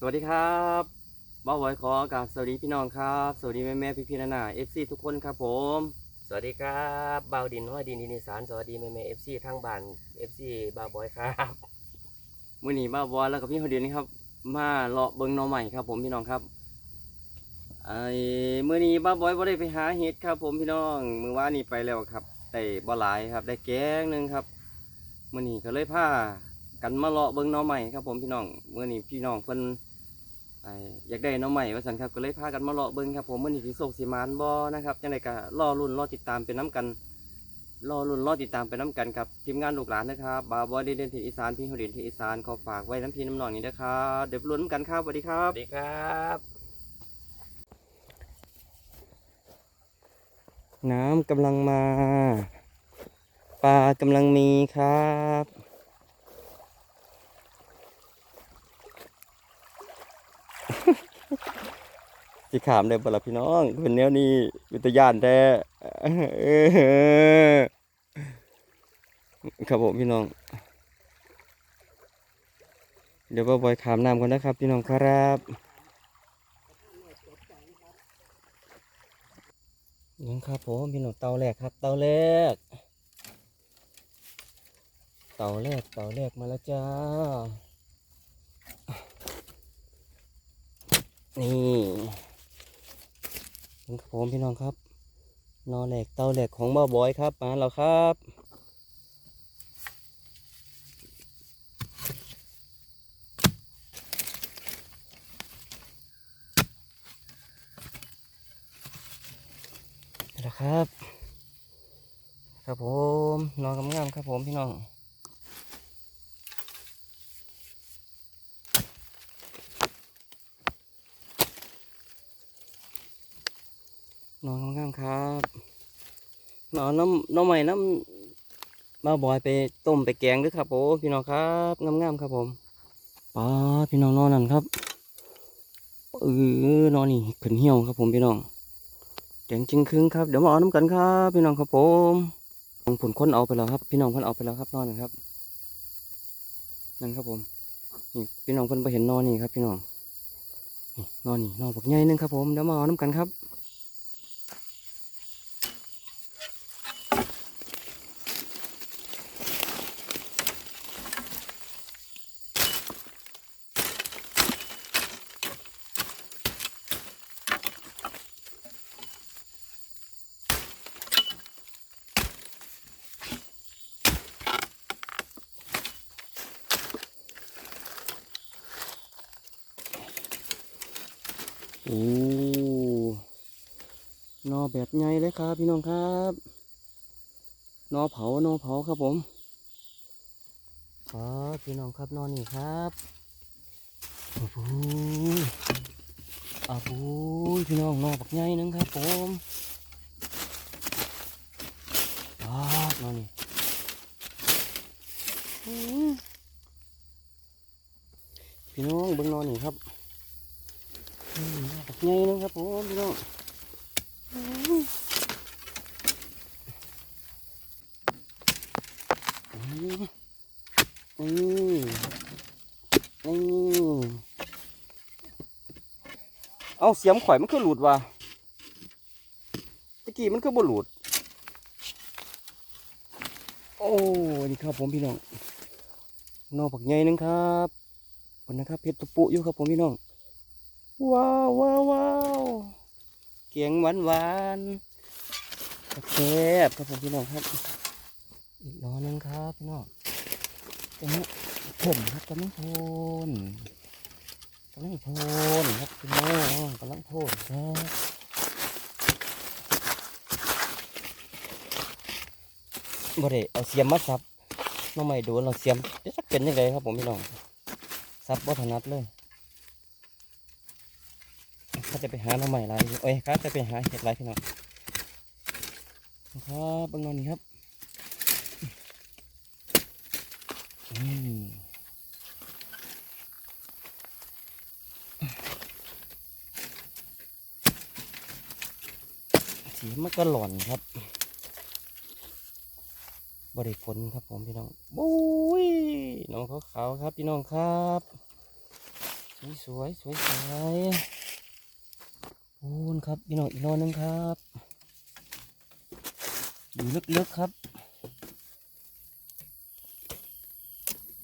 สวัสดีครับบ้าวบอยขอโอากาศสวัสดีพี่น้องครับ สวัสดีแม่แม่พี่พี่นานาเอฟซีทุกคนครับผม สวัสดีครับบ่าวดินห้อยดินดินอีสานสวัสดีแม่แม่เอฟซีทั้งบ้านเอฟซีบ่าวบอยครับมื่อนี้บ้าวบอยแล้วกับพี่เขาเดียวนี่ครับ มาเลาะเบิงหนอใหม่ครับ ผมพี่น้องครับไอ้มื่อนี้บ้าวบอยบ่ได้ไปหาเห็ดครับ ผมพี่น้องมือว่านนี่ไปแล้วครับได้บ่หลายครับ ได้แกงหนึ่งครับมื่อนี้ก็เลยพากันมาเลาะเบิงหนอใหม่ครับ ผมพี่น้องมื่อนี้พี่น้องเพิ่น ไอ้อยากได้หนอใหม่ว่าสันครับก็เลยพากันมาเลาะเบิงครับผมมื่อนี้สิโศกสิมานบ่นะครับจังไดก็รอรุ่นรอติดตามเป็นน้กันรอรุ่นรอติดตามไปน้ำกันกับทีมงานลูกหลานนะครับบาวบอยดีเด่นที่อีสานพี่เขาเด่นที่อีสานขอฝากไว้น้ำพีน้ำหนองนี้นะครับเดี๋ยวลุ้นำกันครับสวัสดีครัสบวัสดีครับน้ำกำลังมา ปลากำลังมีครับ สิขามเลยบ่ล่ะพี่น้องเป็นแนวนี้วิทยานแท้ครับผมพี่น้อง เดี๋ยวบ่าวบอยขามน้ำก่อนนะครับ พี่น้องครับยังครับผมพี่น้องเตาแรกครับ เตาแรก เตาแรกเตาแรกมาแล้วจ้า นี่นี่ครับผมพี่น้องครับ นอแหลกเตาแหลกของบ่าวบอยครับมาแล้วครับนี่แหละครับ ครับผมนอนกำงามครับผมพี่น้อง นอนงามครับนอนน้ำน้ำใหม่น้ำมาบอยไปต้มไปแกงด้วยครับผมพี่น้องครับงามๆครับผมป้าพี่น้องนอนนั่นครับเออนอนนี่ขึ้นเหี่ยวครับผมพี่น้องแดงจริงครึ่งครับเดี๋ยวมาเอาน้ำกันครับ พี่น้องครับผมของผลค้นเอาไปแล้วครับ พี่น้องเพิ่นเอาไปแล้วครับนอนนะครับ นั่นครับผมนี่พี่น้องเพิ่นไปเห็นนอนนี่ครับ พี่น้องนอนนี่นอนบักใหญ่นึงครับผมเดี๋ยวมาเอาน้ำกันครับโอ้นอแบบใหญ่เลยครับ พี่น้องครับนอเผานอเผาครับผมครับพี่น้องครับนอนนี่ครับโอ้โหอาวโอ้ยพี่น้องนอบักใหญ่หนึงครับผมครับนอนนี่พี่น้องเบิ่งนอนนี่ครับบักใหญ่นึงครับผมพี่น้อง อือืมอือเอาเสียมข่อยมันคือหลุดว่ะตะกี้มันคือบ่หลุด โอ้นี่ครับผมพี่น้องนอกผักใหญ่นึงครับคนนะครับเพชรตุปุอยู่ครับผมพี่น้อง ว้าวว้าวว้าวเกียงหวานหวานแซ่บครับผมพี่น้องครับ อีกนอหนึงครับพี่น้องตรงนี้ผมครับกำลังโพนกำลังโพนครับพี่น้องกำลังโพนครับบ่ได้เอาเสียมมาซับน้องไม่ดนเราเสียมเดี๋ยวจะเป็นยังไงครับผมพี่น้องซับบ่ถนัดเลยข้าจะไปหาน้ำใหม่ไรเอ้ยข้าจะไปหาเห็ดไรพี่น้องครับบางนอนนี่ครับ มันก็หล่อนครับบริฝนครับผมพี่น้องบุ้ยน้องขาวๆครับพี่น้องครับอือุ้ยสวยสวยสวยโอ้นครับพี่น้องอีกนอนหนึงครับอยู่ลึกๆครับ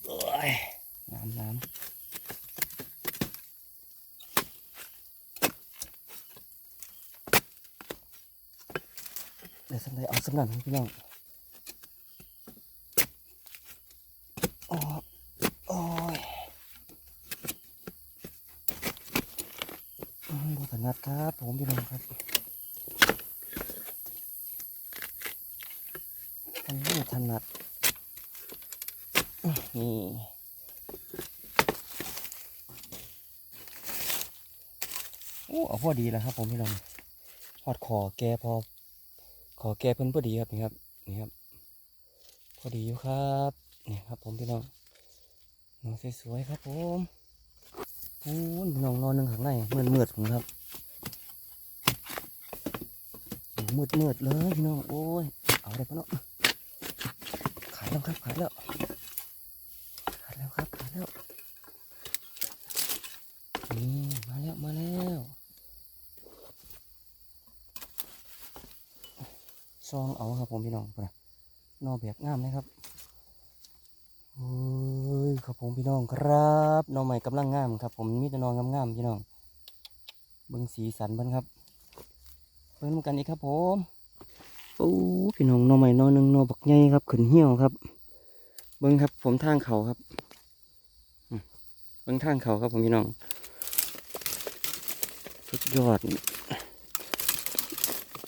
โอ้ยน้ำน้ำเดี๋ยว สำหรับพี่น้องโอ้โอ้ยอืมบถนัดครับผมพี่น้องครับทำไม่ถนัดนี่โอ้เอาพอดีแล้วครับผมพี่น้องหอดคอแกพอ อแกเพิ่นพอดีครับนี่ครับนี่ครับ พอดีอยู่ครับนี่ครับ ผมพี่น้องน้องสวยๆครับ ผมโอ้ยน้องนอนหนึ่งข้างในเมือดมืดผมครับมืดมืดเลยพี่น้องโอ้ยเอาได้ปะเนาะขายแล้วครับขายแล้วขายแล้วครับขายแล้วนี่มาแล้วมาแล้ว ซองเอาครับผมพี่น้องไปนอแบบงามนะครับเฮ้ยครับผมพี่น้องครับนอใหม่กำลังงามครับ ผมมีแต่นอนงามๆพี่น้องเบิ้งสีสันบิ้งครับเบิ้งนกันอีกครับผมโอ้พี่น้องนอใหม่นอหนึ่งนอบักใหญ่ครับขึ้นเหี่ยวครับ เบิ้งครับ ผมทางเขาครับเบิ้งทางเขาครับผมพี่น้องสุดยอด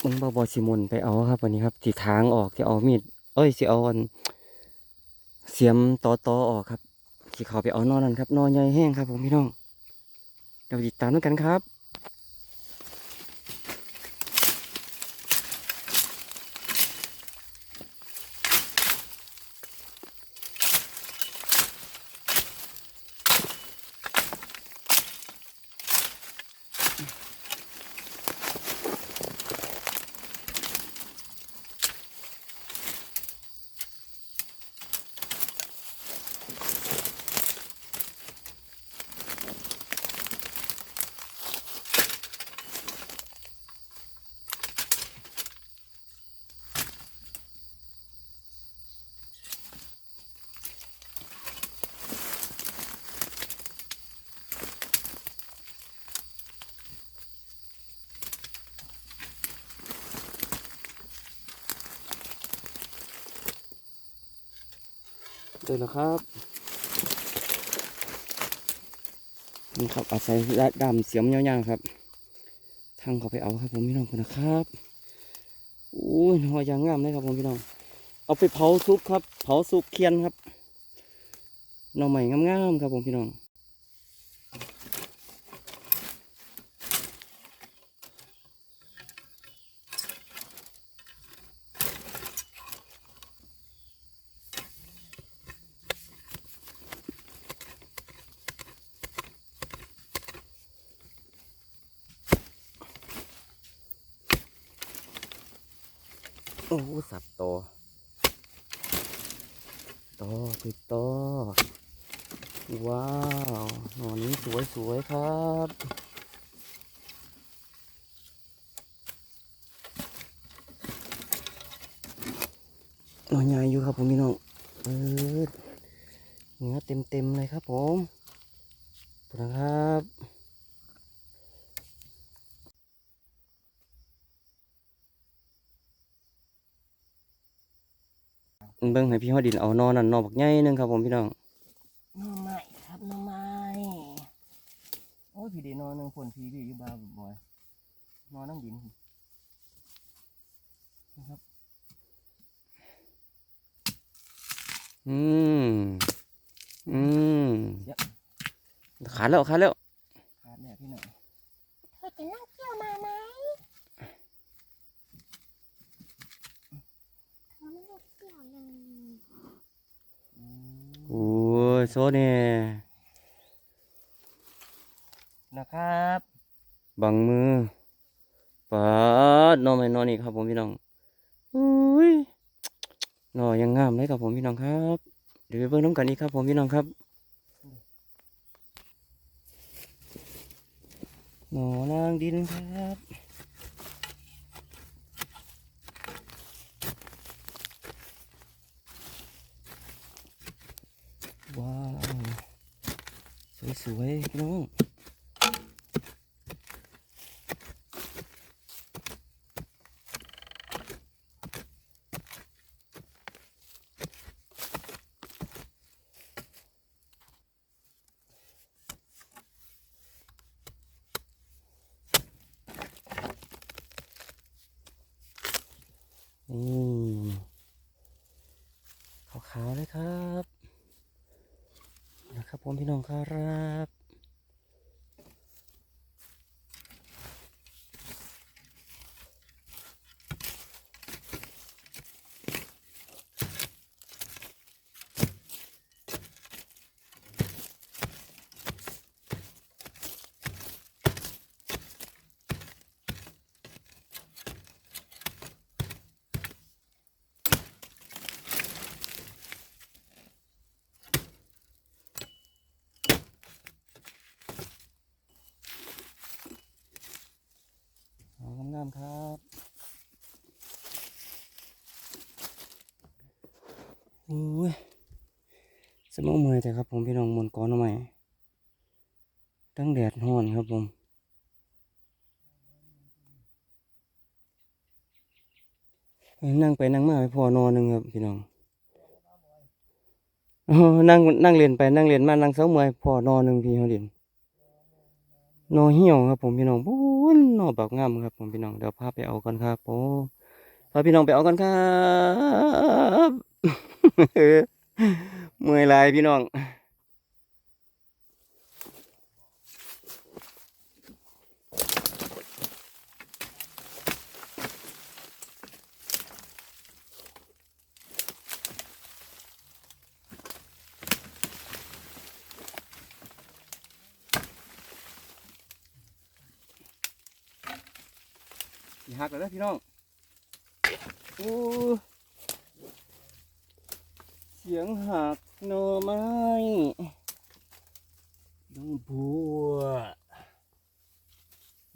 เบิ้งบอบอสิมนไปเอาครับวันนี้ครับสี่ทางออกที่เอามีด เอ้ยสิเอาอันเสียมต่อต่อออกครับที่เขาไปเอานอนนั่นครับนอนใหญ่แห้งครับ ผมพี่น้องเดี๋ยวติดตามด้วยกันครับ เดินนะครับ นี่ครับอาศัยดำเสียมยาวๆครับ ทางเขาไปเอาครับผมพี่น้องคนนะครับโอ้ยหัวยางงามเลยครับผมพี่น้อง เอาไปเผาซุปครับ เผาซุปเคียนครับหน่อใหม่งามๆครับผมพี่น้อง โอ้สับโตโตคือโตว้าวหนอนนี้ส วยครับหนอนใหญ่อยู่ครับผมพี่น้องเออเนื้อเต็มๆเลยครับผมขอบคุณนะครับเบิ่งให้พี่ฮอดินเอานอนนั่นนอนบักใหญ่นึงครับผมพี่น้องหน้อไม้ครับนอไม้โอ้ ยพี่ดีนอนหนึ่งผลพี่ดีอยู่บ้าบ่อยนอนนั่งดินนะครับ อืม อืมขาดแล้วขาดแล้วขาดเนี่ยพี่หน่อยเธอจะนั่งเที่ยวมาไหมเธอไม่ได้เที่ยวเลยอืมโอ้ยโซเน่นะครับ บังมือปาดนอนไม่นอนอีกครับผมพี่น้องอุ้ยนอนยังงามเลยครับผมพี่น้องครับ เดี๋ยวไปเบิ่งน้ำกันอีกครับผมพี่น้องครับหนอนางดินครับ ว้าว สวยๆพี่น้อง นี่ขาวๆเลยครับ นะครับ ผมพี่น้องครับ เอามครับ โอ้ยสมองเมื่อยแต่ครับผมพี่น้องมนก้อนใหม่ตั้งแดดร้อนครับผมนั่งไปนั่งมาไปพอนอนหนึ่งครับพี่น้องนั่งนั่งเรียนไปนั่งเรียนมานั่งเสาเมื่อยพอนอนหนึ่งพี่เขาเรียนนอนเหี่ยวครับผมพี่น้องบุ้ นอแบบงามครับผมพี่น้องเดี๋ยวพาไปเอากันครับผมพาพี่น้องไปเอากันครับเมื่อยลายพี่น้อง หักเลยนะพี่น้องโอ้เสียงหักหน่อไม้ดงบัว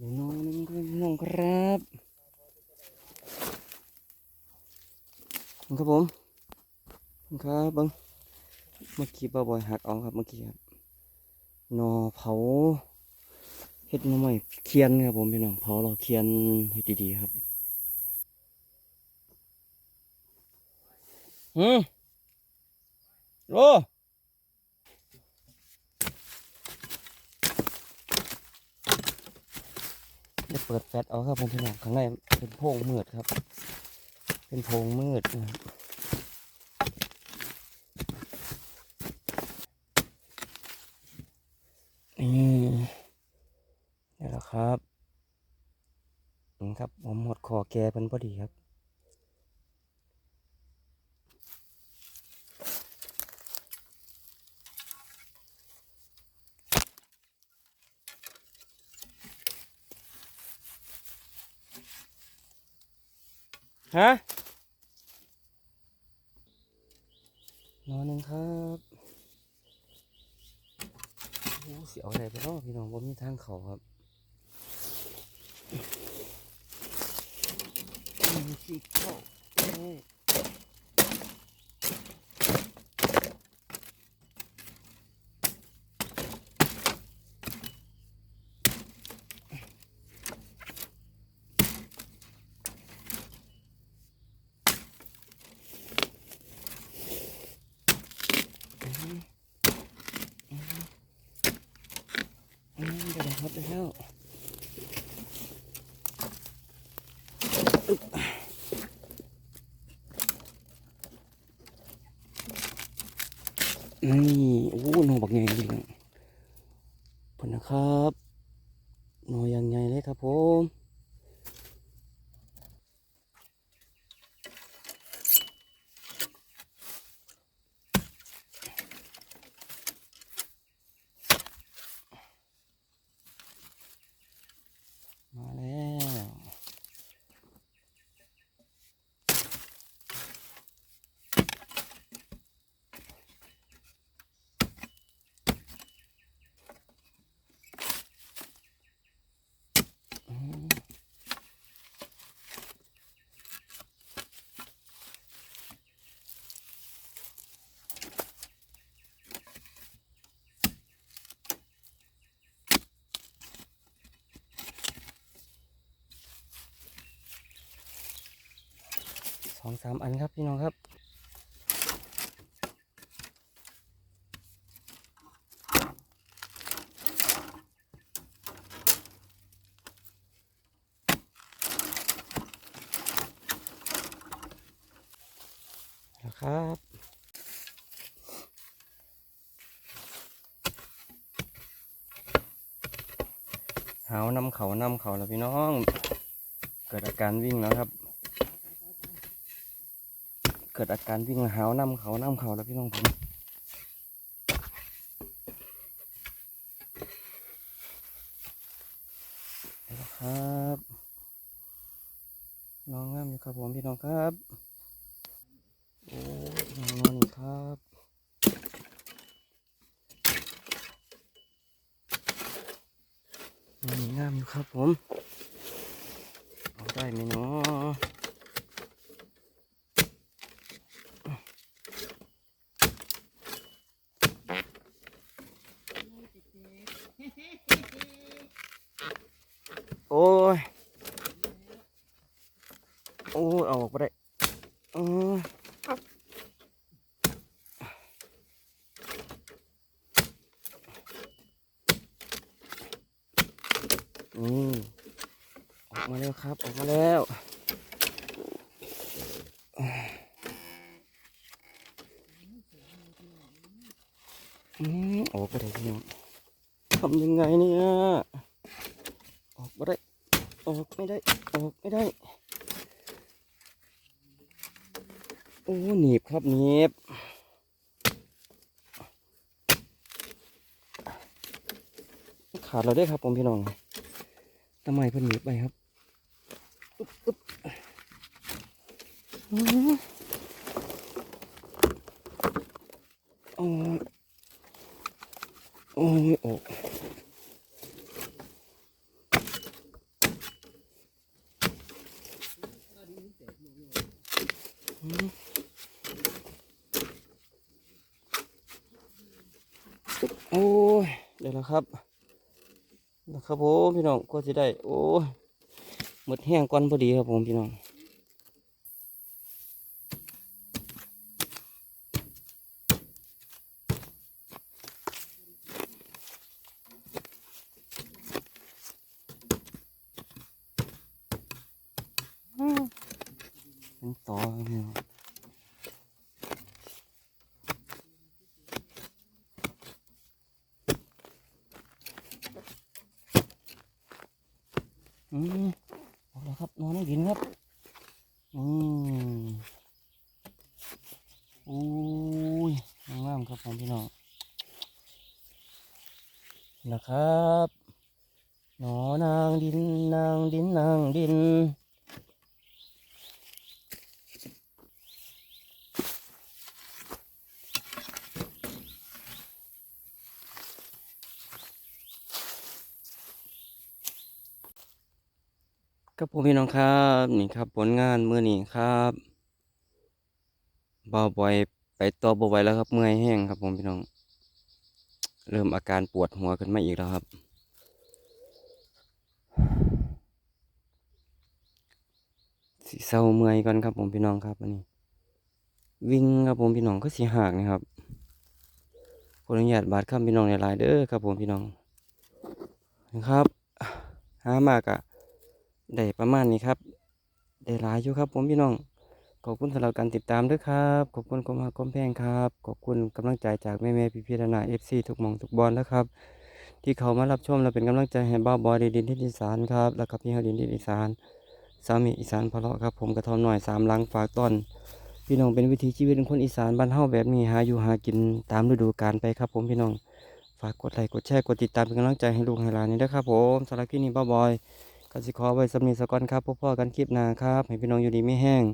น้องนึงครับพี่น้องครับขอบคุณครับผมขอบคุณครับบังเมื่อกี้ป้าบอยหักเอาครับเมื่อกี้ครับหนอเผา เฮ็ดน้ำใหม่เคียนครับผมพี่น้องเผาเราเคียนเฮ็ดดีๆครับหืมโอ้ได้เปิดแฟลชเอาครับผมพี่น้องข้างในเป็นโพงมืดครับ เป็นโพงมืดนะครับนี่ นี่แหละครับนี่ครับผมหมดคอ แกเป็นพอดีครับ ฮะนอนหนึ่งครับโอ้เสียวอะไรไปเนาะพี่น้องว่ามีทางเขาครับ มีสิเข้าเอ้ยอืมเดี๋ยวนะครับเดี๋ยวแล้ว นี่โอ้หนอบักใหญ่จริงๆผลนะครับหนอยังไงเลยครับผม องสามอันครับพี่น้องครับนะครับหาวนำเขานำเขาแล้วพี่น้อง เกิดอาการวิ่งแล้วครับ กิดอาการวิ่งหาวนำเขานำเขาแล้วพี่น้องผมครับน้องงามอยู่ครับผมพี่น้องครับโอ้ยนองนอนอยู่ครับนอนอยู่งามอยู่ครับผมเอาได้ไหมเนาะโอ้ย โอ้ยเอาออกไปได้เออนี่ออกมาแล้วครับ ออกมาแล้ว ออกไปได้พี่น้องทำยังไงเนี่ย ออกไม่ได้ ออกไม่ได้ ออกไม่ได้ โอ้หนีบครับหนีบขาดเราได้ครับผมพี่น้องทำไมเพิ่นหนีบไปครับอึ๊บอึ๊บอือโอ้ ยโอ้ยโอ้อื้อโอ้ยเดี๋ยวนะครับ นะครับผมพี่น้องก็จะได้ โอ้ยหมดแห้งก่อนพอดีครับผมพี่น้องเป็นต่อครับพี่น้อง อืมเอาละครับนอนให้ดินครับอืมโอ้ยงามครับผมพี่น้องนะครับหนอนางดินนางดินนางดิน ครับผมพี่น้องครับนี่ครับผลงานมื้อนี้ครับบ่บ่อยไปต่อบ่ไหวแล้วครับ เมื่อยแห้งครับ ผมพี่น้อง เริ่มอาการปวดหัวขึ้นมาอีกแล้วครับสิเศร้าเมื่อยก่อนครับ ผมพี่น้องครับอันนี้ วิ่งครับผมพี่น้องก็สิหักนะครับขออนุญาตบาดคำพี่น้องในหลายๆเด้อครับ ผมพี่น้องนะครับหามากอะ ได้ประมาณนี้ครับ ได้หลายอยู่ครับ ผมพี่น้อง ขอบคุณสำหรับการติดตามด้วยครับ ขอบคุณความรักความแพงครับ ขอบคุณกำลังใจจากแม่แม่พี่พี่ๆนาเอฟซีทุกมองทุกบอลแล้วครับ ที่เขามารับชมและเป็นกำลังใจให้บ้าบอยดีดินที่อีสานครับแล้วก็พี่เฮาดินที่อีสานสามีอีสานพะเลาะครับ ผมกระทอมหน่อยสามลังฝากต้นพี่น้องเป็นวิถีชีวิตของคนอีสานบ้านเฮาแบบนี้หาอยู่หากินตามฤดูกาลไปครับ ผมพี่น้องฝากกดไลค์กดแชร์กดติดตามเป็นกำลังใจให้ลูกให้หลานนี่ด้วยครับผมสำหรับคลิปนี้บ้าบอย ก็สิขอไว้สำนีสก่อนครับพบพ่อกันคลิปหน้าครับ ให้พี่น้องอยู่ดีไม่แห้ง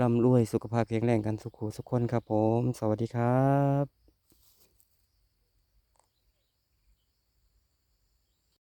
ร่ำรวยสุขภาพแข็งแรงกันสุขุสุขคนครับผม สวัสดีครับ